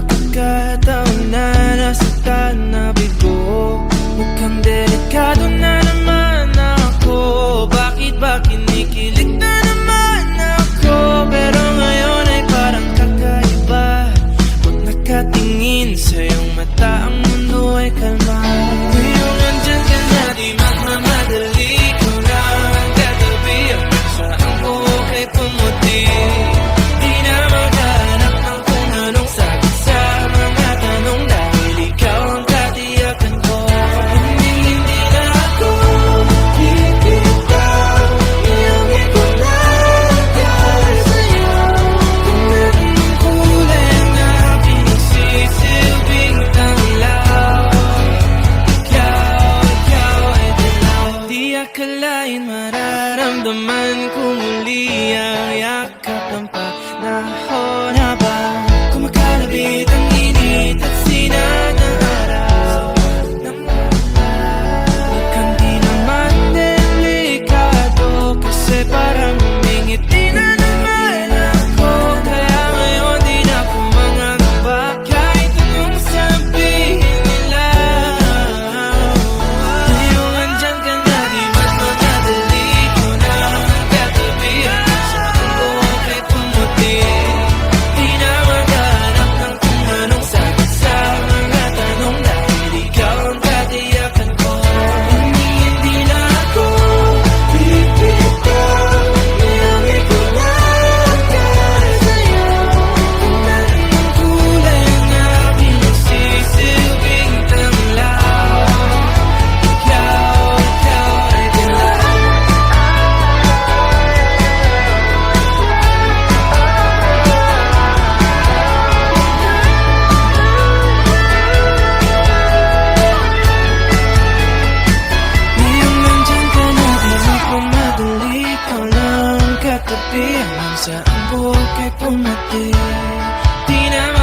forget Ayon mararamdaman ko muli ang yakap ng panahon. Minsan ang buhok ay pumati Di naman